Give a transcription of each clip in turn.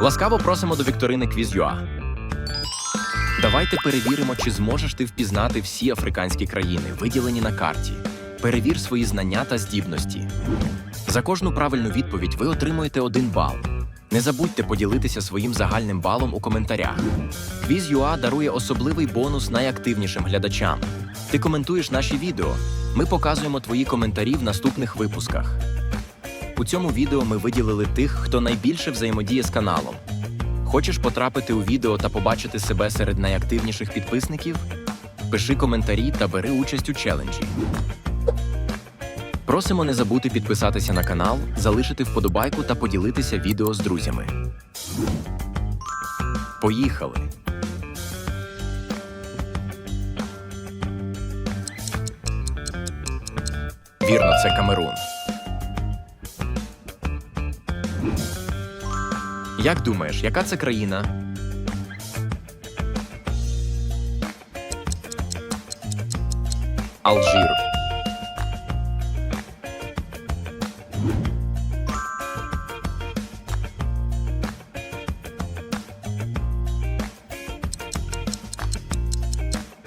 Ласкаво просимо до вікторини Квіз.ua. Давайте перевіримо, чи зможеш ти впізнати всі африканські країни, виділені на карті. Перевір свої знання та здібності. За кожну правильну відповідь ви отримуєте один бал. Не забудьте поділитися своїм загальним балом у коментарях. Квіз.ua дарує особливий бонус найактивнішим глядачам. Ти коментуєш наші відео. Ми показуємо твої коментарі в наступних випусках. У цьому відео ми виділили тих, хто найбільше взаємодіє з каналом. Хочеш потрапити у відео та побачити себе серед найактивніших підписників? Пиши коментарі та бери участь у челенджі. Просимо не забути підписатися на канал, залишити вподобайку та поділитися відео з друзями. Поїхали! Вірно, це Камерун. Як думаєш, яка це країна? Алжир.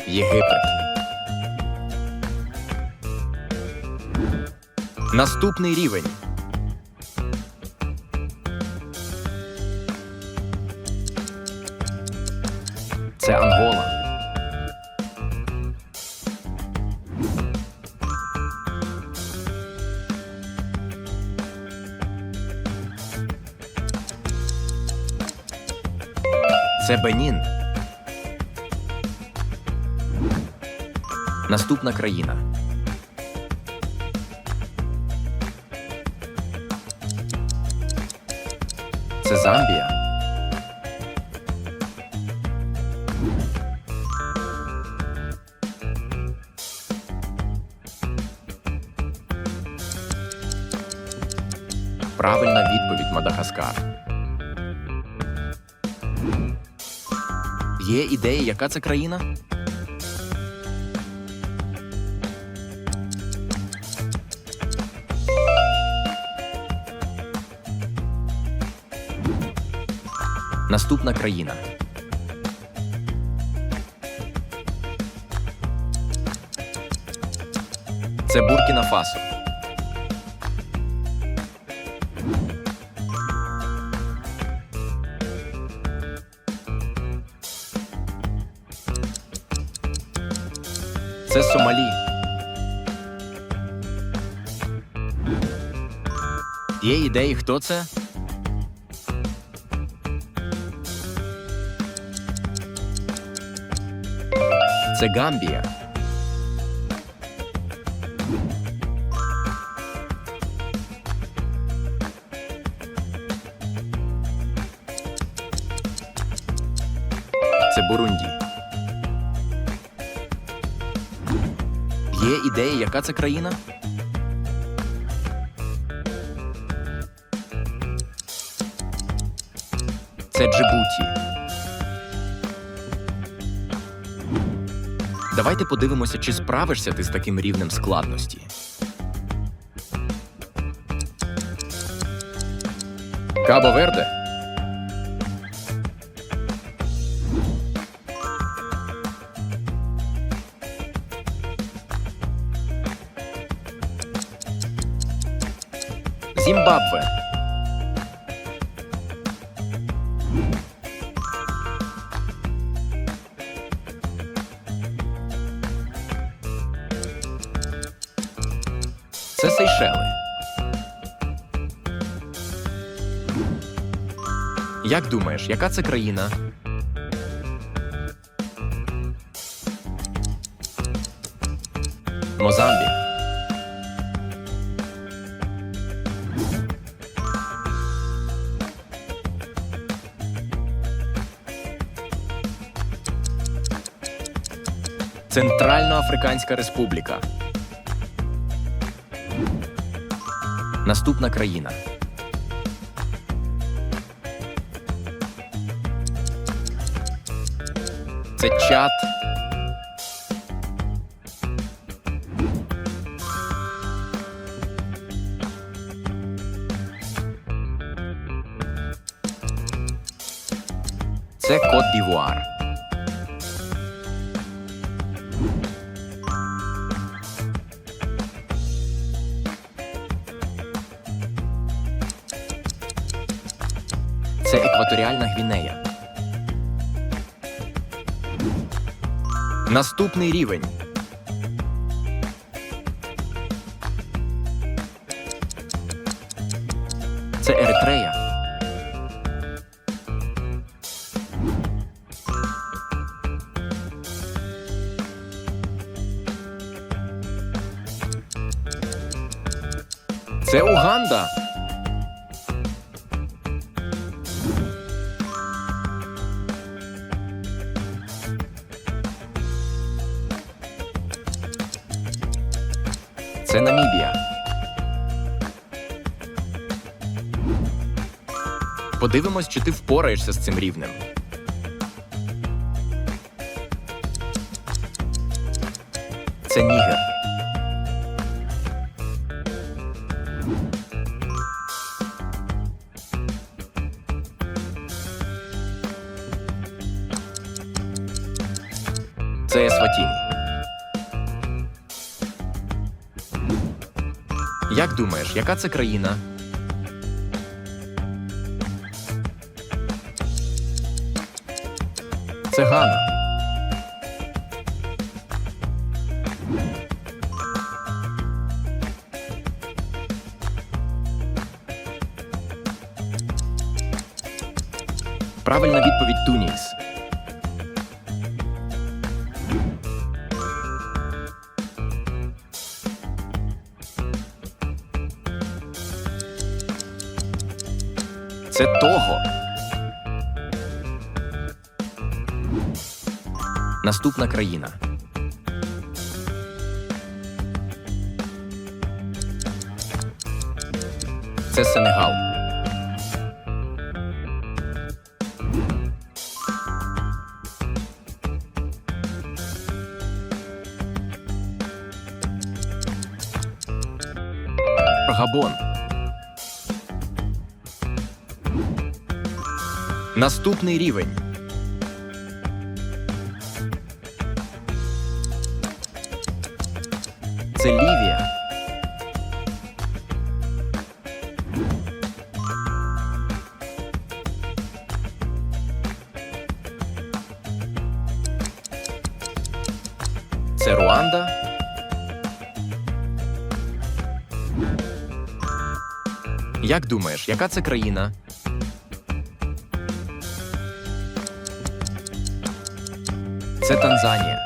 Єгипет. Наступний рівень. Це Ангола. Це Бенін. Наступна країна. Це Замбія. Правильна відповідь Мадагаскар. Є ідея, яка це країна? Наступна країна. Це Буркіна Фасо. Це Сомалі. Є ідеї, хто це? Це Гамбія. Це Бурунді. Є ідея, яка це країна? Це Джибуті. Давайте подивимося, чи справишся ти з таким рівнем складності. Кабо Верде. Зімбабве. Це Сейшели. Як думаєш, яка це країна? Мозамбік. Центральноафриканська Республіка. Наступна країна. Це Чад. Це Кот Дівуар. Екваторіальна Гвінея. Наступний рівень. Це Еритрея. Це Уганда. Це Намібія. Подивимось, чи ти впораєшся з цим рівнем. Це Нігер. Це Есватіні. Як думаєш, яка це країна? Це Гана. Правильна відповідь Туніс. Це того. Наступна країна. Це Сенегал. Габон. Наступний рівень. Це Лівія. Це Руанда. Як думаєш, яка це країна? Це Танзанія.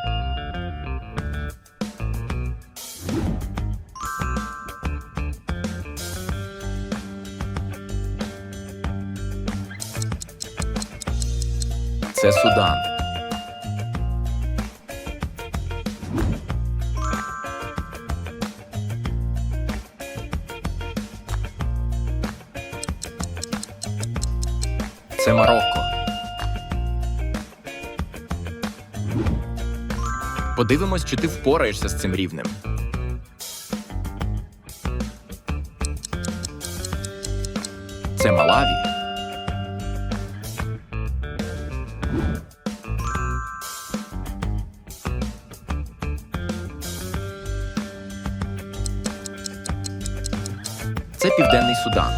Це Судан. Подивимось, чи ти впораєшся з цим рівнем. Це Малаві. Це Південний Судан.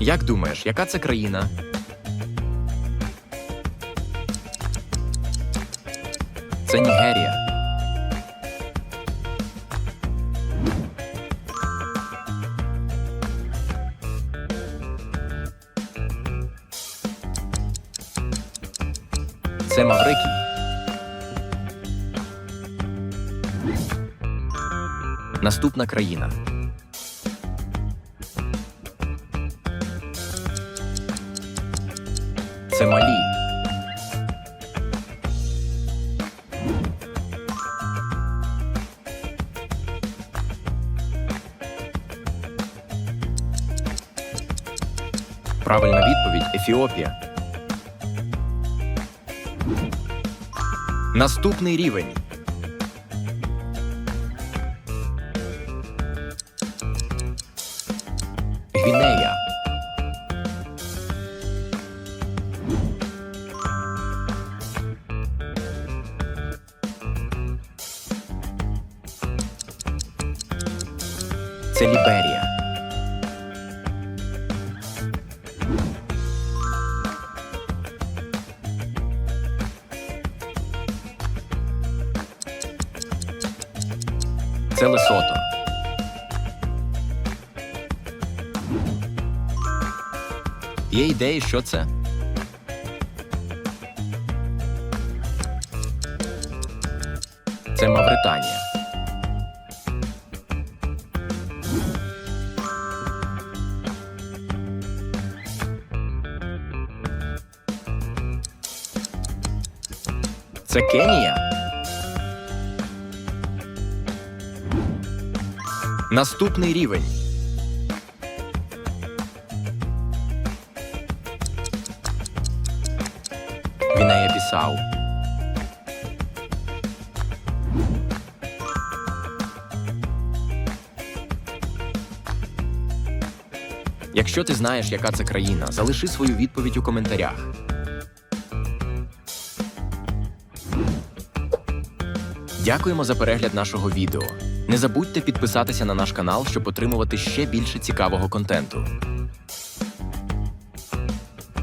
Як думаєш, яка це країна? Це Нігерія. Це Маврикій. Наступна країна. Це Малі. Правильна відповідь Ефіопія. Наступний рівень. Гвінея. Це Ліберія. Є ідеї, що це? Це Мавританія. Це Кенія. Наступний рівень. Гвінея Якщо ти знаєш, яка це країна, залиши свою відповідь у коментарях. Дякуємо за перегляд нашого відео. Не забудьте підписатися на наш канал, щоб отримувати ще більше цікавого контенту.